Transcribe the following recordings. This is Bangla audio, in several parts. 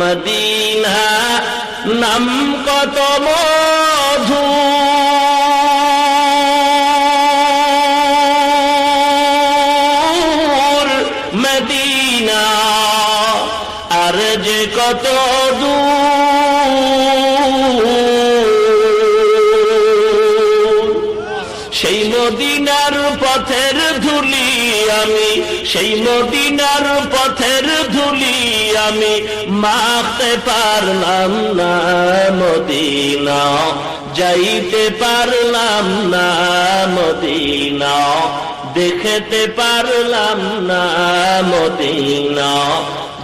মদিনা নাম কত মধু। মদিনা আর যে কত সেই মদিনার পথের আমি, সেই মদিনার পথের ধুলি আমি মাখতে পারলাম না মদিনা, যাইতে পারলাম না মদিনা, দেখতে পারলাম না মদিনা,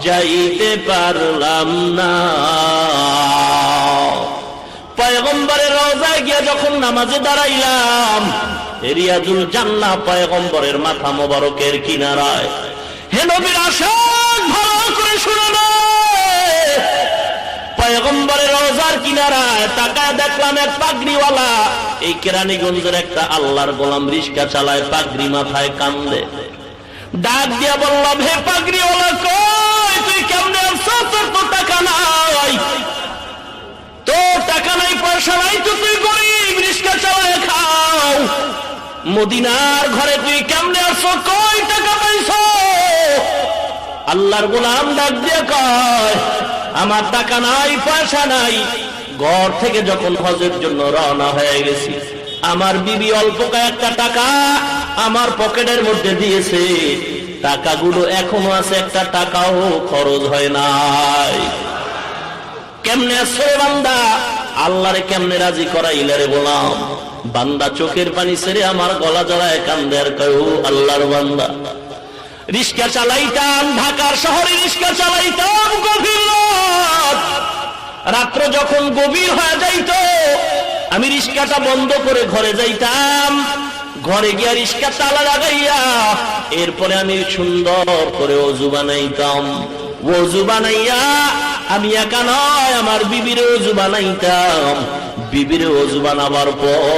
যাইতে পারলাম না। পয়গম্বরের রোজায় গিয়া যখন নামাজে দাঁড়াইলাম রিয়াজুল জান্না পয়গম্বরের মাথা মোবারকের কিনারায়। হে নবীর ভালো করে শুনে কিনারায় তাকায় দেখলাম এক পাগড়িওয়ালা। এই কেরানীগঞ্জের একটা আল্লাহর গোলাম চালায়, পাগড়ি মাথায় কান্দে। ডাক দিয়া বললাম হে পাগড়িওয়ালা কই? তোর তো টাকা নাই। তোর টাকা নাই, পয়সা নাই তো তুই গরিব মদিনার ঘরে তুই কেমনে আসো কই টাকা পাইছ? আল্লাহর গোলাম ডাক দিয়ে কয়, আমার টাকা নাই, পয়সা নাই। ঘর থেকে যখন হজের জন্য রওনা হয়ে গেছি, আমার বিবি অল্প কয়েকটা টাকা আমার পকেটের মধ্যে দিয়েছে। টাকাগুলো এখনও আছে, একটা টাকাও খরচ হয় নাই। কেমনে আসছে বান্দা? আল্লাহরে কেমনে রাজি করাইলে রে বললাম বান্দা চোখের পানি ছেড়ে আমার গলা জড়ায় কান্দে আর কয় আল্লাহর বান্দা। রিস্কা চালাইতাম, ঢাকার শহরে রিস্কা চালাইতাম, গভীর রাত। রাত্র যখন গভীর হয়ে যাইত, আমি রিস্কাটা বন্ধ করে ঘরে যাইতাম। ঘরে গিয়া রিস্কা তালা লাগাইয়া এরপরে আমি সুন্দর করে অজু বানাইতাম। অজু বানাইয়া আমি একা নয়, আমার বিবির অজু বানাইতাম। বিবির অজু বানাবার পর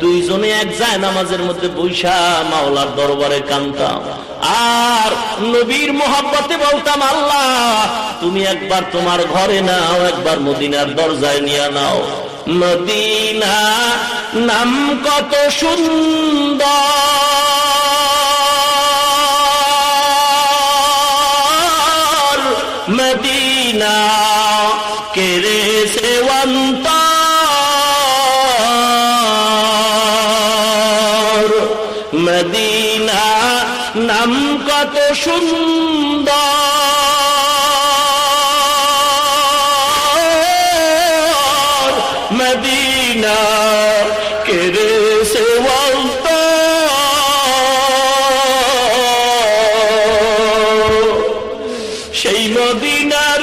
দুইজনে এক যায় নামাজের মধ্যে বৈশা মাওলার দরবারে কান্তাম। আর নবীর মোহাব্বতে বলতাম, আল্লাহ, তুমি একবার তোমার ঘরে নাও, একবার মদিনার দরজায় নিয়ে নাও। মদিনা নাম কত সুন্দর। কেরে সেবন্তর মদিনা নাম কত সুন্দর। সেই মদিনার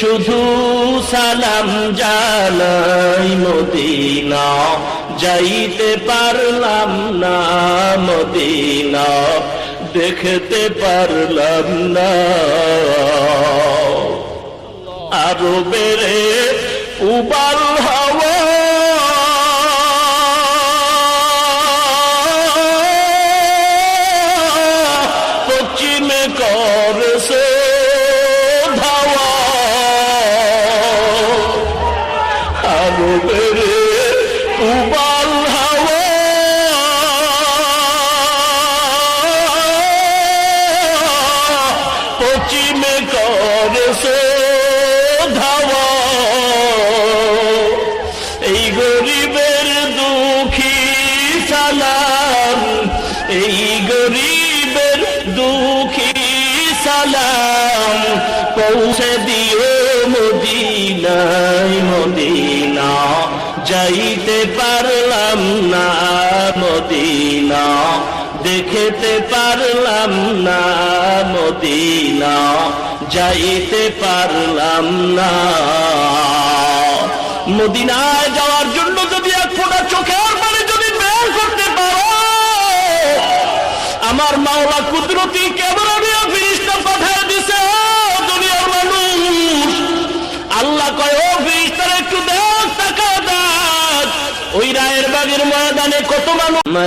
শুধু সালাম জানাই মদিনা, যাইতে পারলাম না মদিনা, দেখতে পারলাম না। আরও বেড়ে উবাল হাওয়া। পশ্চিমে করছে সালাম পৌঁছে দিও মদিনায়, মদিনা। যাইতে পারলাম না মদিনা, দেখতে পারলাম না মদিনা, যাইতে পারলাম না। মদিনায় যাওয়ার জন্য যদি এক ফোঁটা চোখের পানি যদি বের করতে পারো, আমার মাওলা কুদরতি ক্যামেরা বাগের ময়দানে কত মানুষ